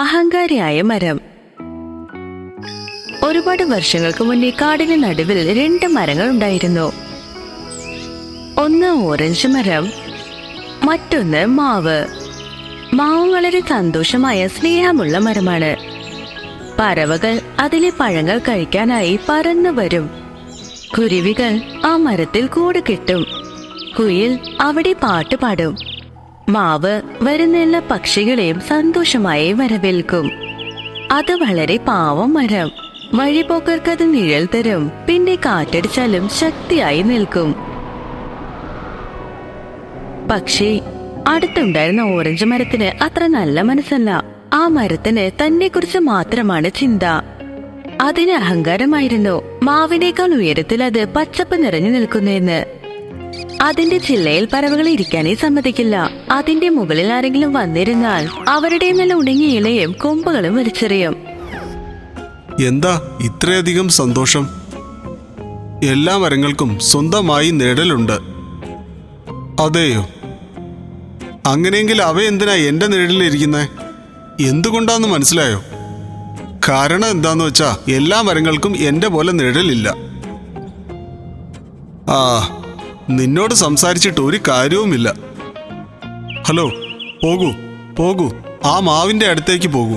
അഹങ്കാരിയായ മരം. ഒരുപാട് വർഷങ്ങൾക്ക് മുന്നേ കാടിന് നടുവിൽ രണ്ട് മരങ്ങൾ ഉണ്ടായിരുന്നു. ഒന്ന് ഓറഞ്ച് മരം മറ്റൊന്ന് മാവ്. മാവ് വളരെ സന്തോഷമായ സ്നേഹമുള്ള മരമാണ്. പറവകൾ അതിലെ പഴങ്ങൾ കഴിക്കാനായി പറന്നു വരും. കുരുവികൾ ആ മരത്തിൽ കൂട് കിട്ടും. കുയിൽ അവിടെ പാട്ട് പാടും. മാവ് വരുന്ന എല്ലാ പക്ഷികളെയും സന്തോഷമായി വരവേൽക്കും. അത് വളരെ പാവം മരം. വഴിപോക്കർക്ക് അത് നിഴൽ തരും. പിന്നെ കാറ്റടിച്ചാലും ശക്തിയായി നിൽക്കും. പക്ഷേ അടുത്തുണ്ടായിരുന്ന ഓറഞ്ച് മരത്തിന് അത്ര നല്ല മനസ്സല്ല. ആ മരത്തിന് തന്നെ കുറിച്ച് മാത്രമാണ് ചിന്ത. അതിന് അഹങ്കാരമായിരുന്നു. മാവിനേക്കാൾ ഉയരത്തിൽ അത് പച്ചപ്പ് നിറഞ്ഞു നിൽക്കുന്നെന്ന്. അതിന്റെ ചില്ലയിൽ പറവകൾ ഇരിക്കാനേ സമ്മതിക്കില്ല. അതിന്റെ മുകളിൽ ആരെങ്കിലും വന്നിരുന്നാൽ അവരുടെ മേലെ ഉണങ്ങിയ ഇലയും കൊമ്പുകളും വലിച്ചെറിയും. എന്താ ഇത്രയധികം സന്തോഷം? എല്ലാ മരങ്ങൾക്കും സ്വന്തമായി നിഴലുണ്ട്. അതെയോ? അങ്ങനെയെങ്കിൽ അവ എന്തിനാ എന്റെ നിഴലിലിരിക്കുന്നത് എന്തുകൊണ്ടാന്ന് മനസ്സിലായോ? കാരണം എന്താന്ന് വെച്ചാ എല്ലാ മരങ്ങൾക്കും എന്റെ പോലെ നിഴലില്ല. ആ നിന്നോട് സംസാരിച്ചിട്ട് ഒരു കാര്യവുമില്ല. ഹലോ പോകൂ പോകൂ. ആ മാവിന്റെ അടുത്തേക്ക് പോകൂ.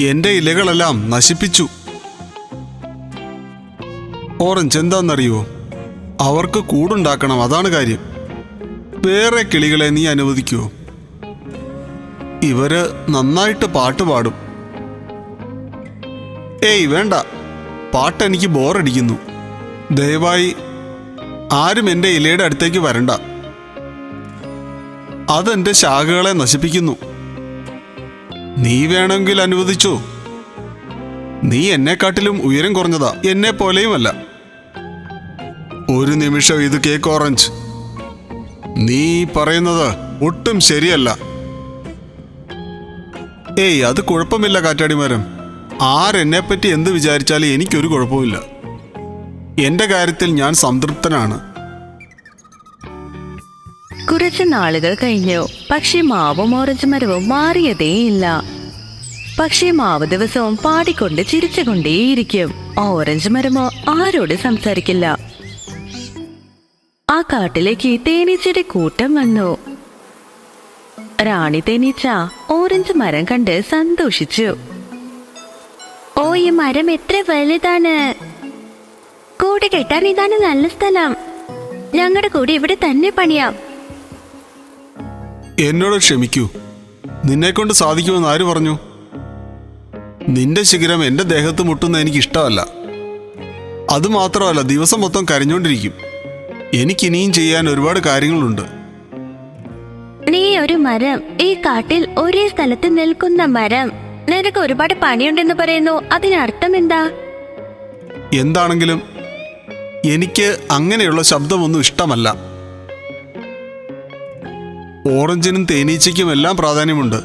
എന്റെ ഇലകളെല്ലാം നശിപ്പിച്ചു. ഓറഞ്ച് എന്താണെന്നറിയോ അവർക്ക് കൂടുണ്ടാക്കണം അതാണ് കാര്യം. വേറെ കിളികളെ നീ അനുവദിക്കുമോ ഇവർ നന്നായിട്ട് പാട്ട് പാടും. ഏയ് വേണ്ട. പാട്ടെനിക്ക് ബോറടിക്കുന്നു. ദയവായി ആരും എന്റെ ഇലയുടെ അടുത്തേക്ക് വരണ്ട. അതെന്റെ ശാഖകളെ നശിപ്പിക്കുന്നു. നീ വേണമെങ്കിൽ അനുവദിച്ചോ? നീ എന്നെക്കാട്ടിലും ഉയരം കുറഞ്ഞതാ. എന്നെ പോലെയുമല്ല. ഒരു നിമിഷം ഇത് കേക്ക് ഓറഞ്ച്. നീ പറയുന്നത് ഒട്ടും ശരിയല്ല. ഏയ് അത് കുഴപ്പമില്ല കാറ്റാടിമാരം. ആരെന്നെപ്പറ്റി എന്ത് വിചാരിച്ചാലും എനിക്കൊരു കുഴപ്പമില്ല എന്റെ കാര്യത്തിൽ ഞാൻ സംതൃപ്തനാണ്. കുറച്ച് നാളുകൾ കഴിഞ്ഞു. പക്ഷെ മാവും ഓറഞ്ച് മരവും മാറിയതേയില്ല പക്ഷേ മാവ് ദിവസവും പാടിക്കൊണ്ട് ചിരിച്ചുകൊണ്ടേയിരിക്കും. ഓറഞ്ച് മരമോ? ആരോട് സംസാരിക്കില്ല. ആ കാട്ടിലേക്ക് തേനീച്ചയുടെ കൂട്ടം വന്നു. റാണി തേനീച്ച ഓറഞ്ച് മരം കണ്ട് സന്തോഷിച്ചു. ഓ ഈ മരം എത്ര വലുതാണ്? കൂട് കെട്ടാൻ ഇതാണ് നല്ല സ്ഥലം. ഞങ്ങളുടെ കൂടെ ഇവിടെ തന്നെ പണിയാം. എന്നോട് ക്ഷമിക്കൂ. നിന്നെ കൊണ്ട് സാധിക്കുമെന്ന് ആര് പറഞ്ഞു? നിന്റെ ശിഖരം എന്റെ ദേഹത്ത് മുട്ടുന്ന എനിക്ക് ഇഷ്ടമല്ല അത് മാത്രമല്ല ദിവസം മൊത്തം കരഞ്ഞോണ്ടിരിക്കും. എനിക്കിനിയും ചെയ്യാൻ ഒരുപാട് കാര്യങ്ങളുണ്ട്. നീ ഒരു മരം ഈ കാട്ടിൽ ഒരേ സ്ഥലത്ത് നിൽക്കുന്ന മരം. നിനക്ക് ഒരുപാട് പണിയുണ്ടെന്ന് പറയുന്നു. അതിനർത്ഥം എന്താ? എന്താണെങ്കിലും എനിക്ക് അങ്ങനെയുള്ള ശബ്ദമൊന്നും ഇഷ്ടമല്ല. ഓറഞ്ചിനും തേനീച്ചയ്ക്കും എല്ലാം പ്രാധാന്യമുണ്ട്.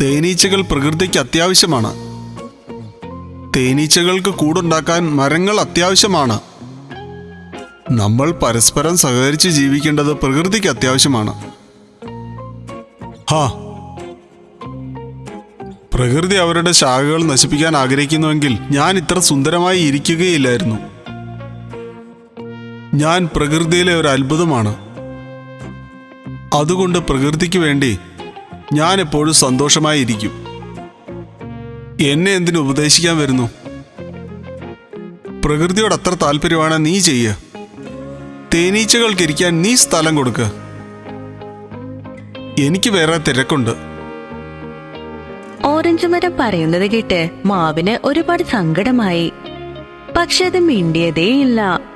തേനീച്ചകൾ പ്രകൃതിക്ക് അത്യാവശ്യമാണ്. തേനീച്ചകൾക്ക് കൂടുണ്ടാക്കാൻ മരങ്ങൾ അത്യാവശ്യമാണ്. നമ്മൾ പരസ്പരം സഹകരിച്ച് ജീവിക്കേണ്ടത് പ്രകൃതിക്ക് അത്യാവശ്യമാണ്. ഹാ. പ്രകൃതി അവരുടെ ശാഖകൾ നശിപ്പിക്കാൻ ആഗ്രഹിക്കുന്നുവെങ്കിൽ ഞാൻ ഇത്ര സുന്ദരമായി ഇരിക്കുകയില്ലായിരുന്നു. ഞാൻ പ്രകൃതിയിലെ ഒരു അത്ഭുതമാണ്. അതുകൊണ്ട് പ്രകൃതിക്ക് വേണ്ടി ഞാൻ എപ്പോഴും സന്തോഷമായിരിക്കും. എന്നെ എന്തിനു ഉപദേശിക്കാൻ വരുന്നു? പ്രകൃതിയോട് അത്ര താല്പര്യമാണ് നീ ചെയ്യുക തേനീച്ചകൾക്ക് ഇരിക്കാൻ നീ സ്ഥലം കൊടുക്കുക എനിക്ക് വേറെ തിരക്കുണ്ട്. ഓറഞ്ച് മരം പറയുന്നത് കേട്ട് മാവിന് ഒരുപാട് സങ്കടമായി. പക്ഷെ അത് മിണ്ടിയതേയില്ല.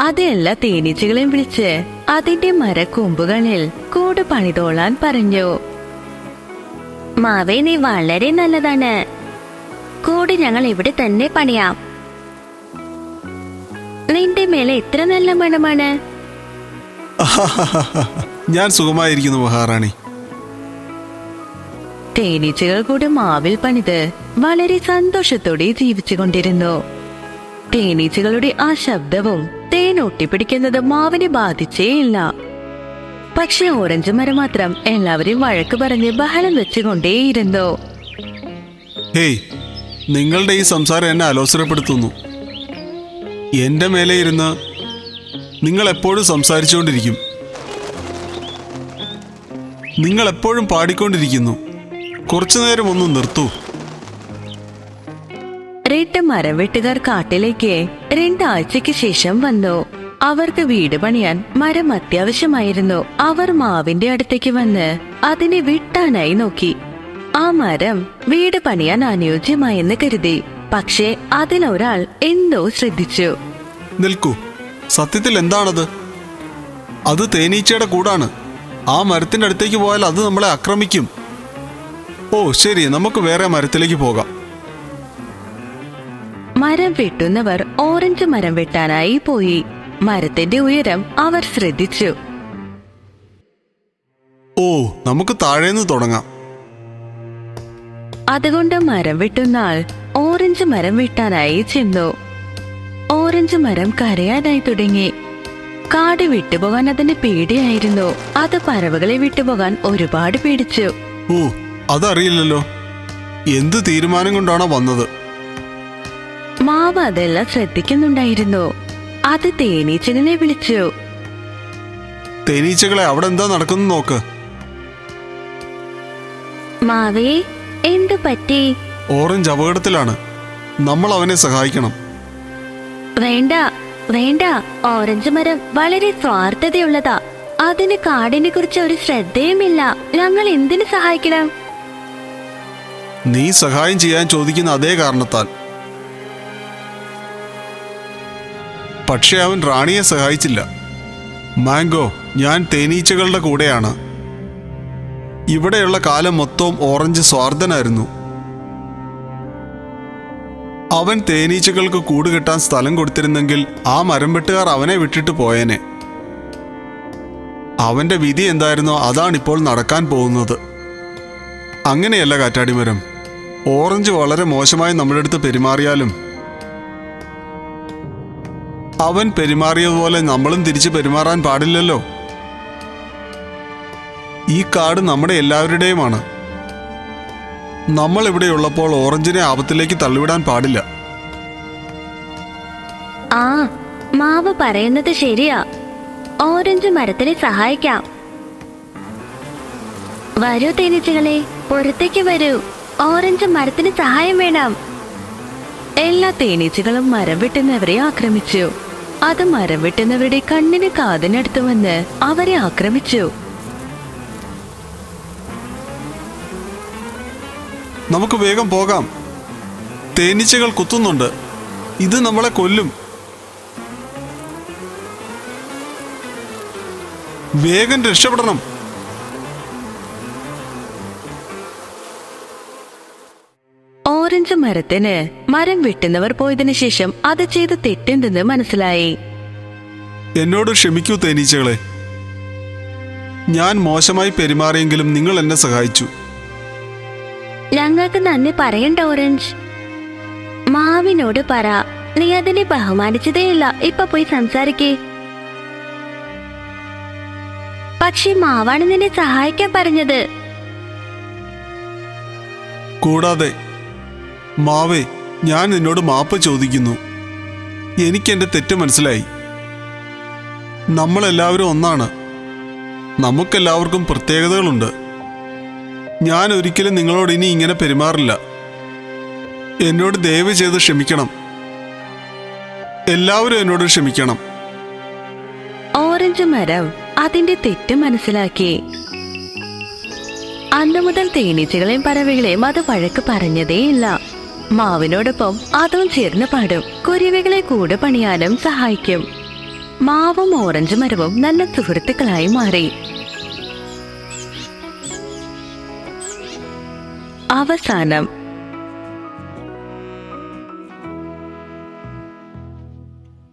അത് എല്ലാ തേനീച്ചകളെയും വിളിച്ച്. അതിന്റെ മരക്കൊമ്പുകളിൽ കൂട് പണിതോളാൻ പറഞ്ഞു. മാവേ നീ വളരെ നല്ലതാണ്. കൂട് ഞങ്ങൾ ഇവിടെ തന്നെ പണിയാം. നിന്റെ മേലെ എത്ര നല്ല മണമാണ്. ഞാൻ സുഖമായിരിക്കുന്നു മഹാറാണി. തേനീച്ചകൾ കൂടെ മാവിൽ പണിത് വളരെ സന്തോഷത്തോടെ ജീവിച്ചുകൊണ്ടിരുന്നു. തേനീച്ചകളുടെ ആ ശബ്ദവും തേൻ ഒട്ടിപ്പിടിക്കുന്നത് മാവിനെ ബാധിച്ചേയില്ല പക്ഷെ ഓറഞ്ച് മരം മാത്രം എല്ലാവരും വഴക്ക് പറഞ്ഞ് ബഹളം വെച്ചുകൊണ്ടേയിരുന്നു. നിങ്ങളുടെ ഈ സംസാരം എന്നെ അലോസരപ്പെടുത്തുന്നു. എന്റെ മേലെ ഇരുന്ന് നിങ്ങൾ എപ്പോഴും സംസാരിച്ചുകൊണ്ടിരിക്കും. നിങ്ങൾ എപ്പോഴും പാടിക്കൊണ്ടിരിക്കുന്നു. കുറച്ചു നേരം ഒന്ന് നിർത്തൂ. രണ്ട് മരവെട്ടുകാർ കാട്ടിലേക്ക് രണ്ടാഴ്ചയ്ക്ക് ശേഷം വന്നു. അവർക്ക് വീട് പണിയാൻ മരം അത്യാവശ്യമായിരുന്നു. അവർ മാവിന്റെ അടുത്തേക്ക് വന്ന് അതിനെ വെട്ടാനായി നോക്കി. ആ മരം വീട് പണിയാൻ അനുയോജ്യമായെന്ന് കരുതി. പക്ഷേ അതിലൊരാൾ എന്തോ ശ്രദ്ധിച്ചു. നിൽക്കൂ. സത്യത്തിൽ എന്താണത്? അത് തേനീച്ചയുടെ കൂടാണ്. ആ മരത്തിന്റെ അടുത്തേക്ക് പോയാൽ അത് നമ്മളെ ആക്രമിക്കും. ഓ ശരി. നമുക്ക് വേറെ മരത്തിലേക്ക് പോകാം. മരം വെട്ടുന്നവർ ഓറഞ്ച് മരം വെട്ടാനായി പോയി. മരത്തിന്റെ ഉയരം അവർ ശ്രദ്ധിച്ചു. ഓ നമുക്ക് താഴേന്ന് തുടങ്ങാം. അതുകൊണ്ട് മരം വെട്ടുന്ന ആൾ ഓറഞ്ച് മരം വെട്ടാനായി ചെന്നു. ഓറഞ്ച് മരം കരയാനായി തുടങ്ങി. കാട് വിട്ടുപോകാൻ അതിന് പേടിയായിരുന്നു. അത് പറവകളെ വിട്ടുപോകാൻ ഒരുപാട് പേടിച്ചു. ഓ അതറിയില്ലല്ലോ. എന്ത് തീരുമാനം കൊണ്ടാണോ വന്നത്? മാവ് അതെല്ലാം ശ്രദ്ധിക്കുന്നുണ്ടായിരുന്നു. അത് തേനീച്ചനെ വിളിച്ചു. തേനീച്ചകളെ അവിടെ എന്താ നടക്കുന്നു നോക്ക്. മാവേ എന്തു പറ്റി? ഓറഞ്ച് അപകടത്തിലാണ്. നമ്മൾ അവനെ സഹായിക്കണം. വേണ്ട വേണ്ട. ഓറഞ്ച് മരം വളരെ സ്വാർത്ഥതയുള്ളതാ. അതിന് കാടിനെ കുറിച്ച് ഒരു ശ്രദ്ധയുമില്ല. ഞങ്ങൾ എന്തിനു സഹായിക്കണം? നീ സഹായം ചെയ്യാൻ ചോദിക്കുന്ന അതേ കാരണത്താൽ. പക്ഷെ അവൻ റാണിയെ സഹായിച്ചില്ല. മാംഗോ ഞാൻ തേനീച്ചകളുടെ കൂടെയാണ്. ഇവിടെയുള്ള കാലം മൊത്തവും ഓറഞ്ച് സ്വാർത്ഥനായിരുന്നു അവൻ തേനീച്ചകൾക്ക് കൂട് കെട്ടാൻ സ്ഥലം കൊടുത്തിരുന്നെങ്കിൽ ആ മരം വെട്ടുകാർ അവനെ വിട്ടിട്ട് പോയേനെ. അവന്റെ വിധി എന്തായിരുന്നോ അതാണിപ്പോൾ നടക്കാൻ പോകുന്നത്. അങ്ങനെയല്ല കാറ്റാടിമരം. ഓറഞ്ച് വളരെ മോശമായി നമ്മുടെ അടുത്ത് പെരുമാറിയാലും അവൻ പെരുമാറിയതുപോലെ നമ്മളും തിരിച്ചു പെരുമാറാൻ പാടില്ലല്ലോ. ഈ കാട് നമ്മുടെ എല്ലാവരുടെയുമാണ്. നമ്മൾ ഇവിടെയുള്ളപ്പോൾ ഓറഞ്ചിനെ ആപത്തിലേക്ക് തള്ളിവിടാൻ പാടില്ല. ആ മാവ് പറയുന്നത് ശരിയാ. ഓറഞ്ച് മരത്തിനെ സഹായിക്കാം. വരൂ തേനീച്ചകളെ പുറത്തേക്ക് വരൂ. ഓറഞ്ച് മരത്തിന് സഹായം വേണം. എല്ലാ തേനീച്ചകളും മരം വെട്ടുന്നവരെ ആക്രമിച്ചു. അത് മരം വെട്ടുന്നവരുടെ കണ്ണിന് കാതിനടുത്ത് വന്ന് അവരെ ആക്രമിച്ചു. നമുക്ക് വേഗം പോകാം. തേനീച്ചകൾ കുത്തുന്നുണ്ട്. ഇത് നമ്മളെ കൊല്ലും. വേഗം രക്ഷപ്പെടണം. ഓറഞ്ച് മരത്തിന് മരം വെട്ടുന്നവർ പോയതിനു ശേഷം അത് ചെയ്ത് തെറ്റുണ്ടെന്ന് മനസ്സിലായി. എന്നോട് ക്ഷമിക്കൂ തേനീച്ചകളെ. ഞാൻ മോശമായി പെരുമാറിയെങ്കിലും നിങ്ങൾ എന്നെ സഹായിച്ചു. ഞങ്ങൾക്ക് നന്ദി പറയണ്ട ഓറഞ്ച്. മാവിനോട് പറ. നീ അതിനെ ബഹുമാനിച്ചതേയില്ല. ഇപ്പൊ പോയി സംസാരിക്കേ. പക്ഷെ മാവാണ് നിന്നെ സഹായിക്കാൻ പറഞ്ഞത്. കൂടാതെ മാവേ ഞാൻ നിന്നോട് മാപ്പ് ചോദിക്കുന്നു. എനിക്കെന്റെ തെറ്റ് മനസ്സിലായി. നമ്മളെല്ലാവരും ഒന്നാണ്. നമുക്കെല്ലാവർക്കും പ്രത്യേകതകളുണ്ട്. ഞാൻ ഒരിക്കലും നിങ്ങളോട് ഇനി ഇങ്ങനെ പെരുമാറില്ല. എന്നോട് ദയവ് ചെയ്ത് ക്ഷമിക്കണം. എല്ലാവരും എന്നോട് ക്ഷമിക്കണം. ഓറഞ്ച് മരം അതിന്റെ തെറ്റ് മനസ്സിലാക്കി. അന്നു മുതൽ തേനീച്ചകളെയും പറവികളെയും അത് വഴക്ക് പറഞ്ഞതേയില്ല. മാവിനോടൊപ്പം അതും ചേർന്ന് പാടും. കുരുവികളെ കൂടെ പണിയാനും സഹായിക്കും. മാവും ഓറഞ്ച് മരവും നല്ല സുഹൃത്തുക്കളായി മാറി. അവസാനം